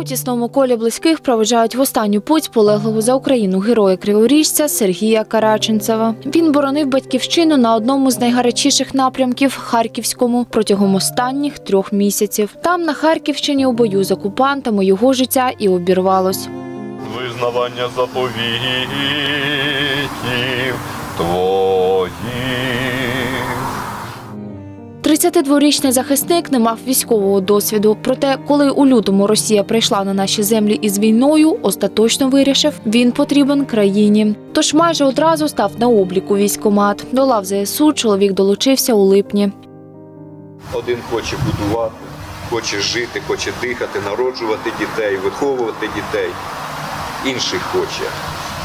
У тісному колі близьких проведжають в останню путь полеглого за Україну героя криворіжця Сергія Караченцева. Він боронив батьківщину на одному з найгарячіших напрямків Харківському протягом останніх трьох місяців. Там на Харківщині у бою з окупантами його життя і обірвалось. визнавання заповітів 32-річний захисник не мав військового досвіду. Проте, коли у лютому Росія прийшла на наші землі із війною, остаточно вирішив, він потрібен країні. Тож майже одразу став на обліку військомат. До лав ЗСУ чоловік долучився у липні. Один хоче будувати, хоче жити, хоче дихати, народжувати дітей, виховувати дітей. Інший хоче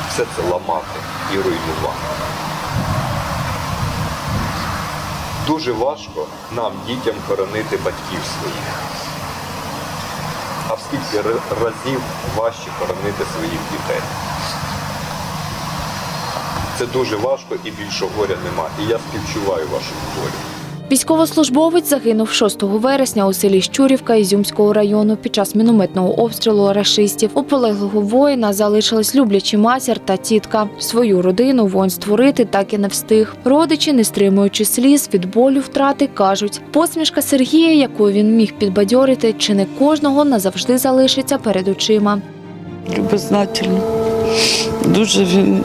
все це ламати і руйнувати. Дуже важко нам, дітям, хоронити батьків своїх. А в скільки разів важче хоронити своїх дітей. Це дуже важко і більше горя нема. І я співчуваю вашу горю. Військовослужбовець загинув 6 вересня у селі Щурівка Ізюмського району під час мінометного обстрілу рашистів. У полеглого воїна залишились люблячі матір та тітка. Свою родину воїн створити так і не встиг. Родичі, не стримуючи сліз від болю втрати, кажуть, посмішка Сергія, яку він міг підбадьорити, чи не кожного назавжди залишиться перед очима. любознательно. Дуже він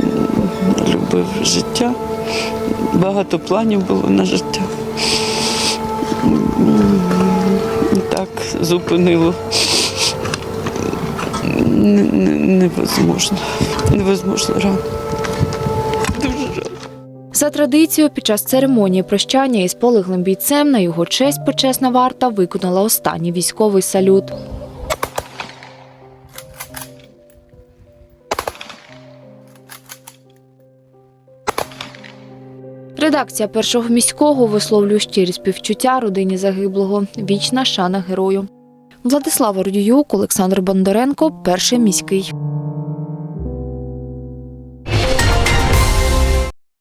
любив життя. Багато планів було на життя. Зупинило. Не- не- Невозможно. Невозможно рано. За традицією, під час церемонії прощання із полеглим бійцем на його честь почесна варта виконала останній військовий салют. Редакція першого міського висловлює щирі співчуття родині загиблого. Вічна шана герою. Владислава Рудіюк, Олександр Бондаренко, перший міський.